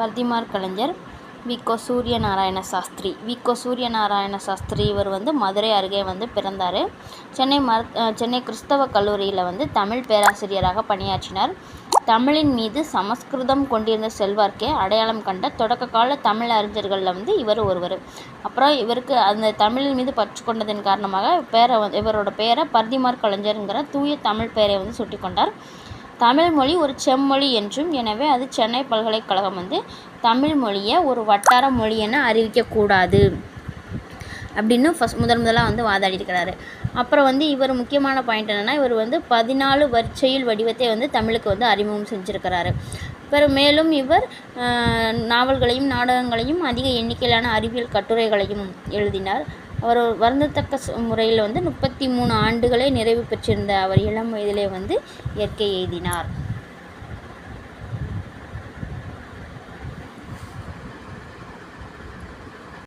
பர்திமார் கலைஞர் விகோ சூரியநாராயண சாஸ்திரி. விகோ சூரியநாராயண சாஸ்திரி இவர் வந்து மதுரை அருகே வந்து பிறந்தார். சென்னை மர சென்னை கிறிஸ்தவ கல்லூரியில் வந்து தமிழ் பேராசிரியராக பணியாற்றினார். தமிழின் மீது சமஸ்கிருதம் கொண்டிருந்த செல்வார்க்கே அடையாளம் கண்ட தொடக்க கால தமிழ் அறிஞர்களில் வந்து இவர் ஒருவர். அப்புறம் இவருக்கு அந்த தமிழின் மீது பற்று கொண்டதன் காரணமாக பேரை இவரோட பெயரை பர்திமார் கலைஞருங்கிற தூய தமிழ் பெயரை வந்து சுட்டிக்கொண்டார் தமிழ் மொழி ஒரு செம்மொழி என்றும் எனவே அது சென்னை பல்கலைக்கழகம் வந்து தமிழ் மொழியை ஒரு வட்டார மொழி என அறிவிக்கக்கூடாது அப்படின்னு ஃபஸ்ட் முதல் முதலாக வந்து வாதாடியிருக்கிறாரு. அப்புறம் வந்து இவர் முக்கியமான பாயிண்ட் என்னென்னா இவர் வந்து பதினாலு வரிச்செயல் வடிவத்தை வந்து தமிழுக்கு வந்து அறிமுகம் செஞ்சுருக்கிறாரு. பிறகு மேலும் இவர் நாவல்களையும் நாடகங்களையும் அதிக எண்ணிக்கையிலான அறிவியல் கட்டுரைகளையும் எழுதினார். அவர் வருந்தத்தக்க முறையில் வந்து முப்பத்தி மூணு ஆண்டுகளே நிறைவு பெற்றிருந்த அவர் இளம் வயதிலே வந்து இயற்கை எய்தினார்.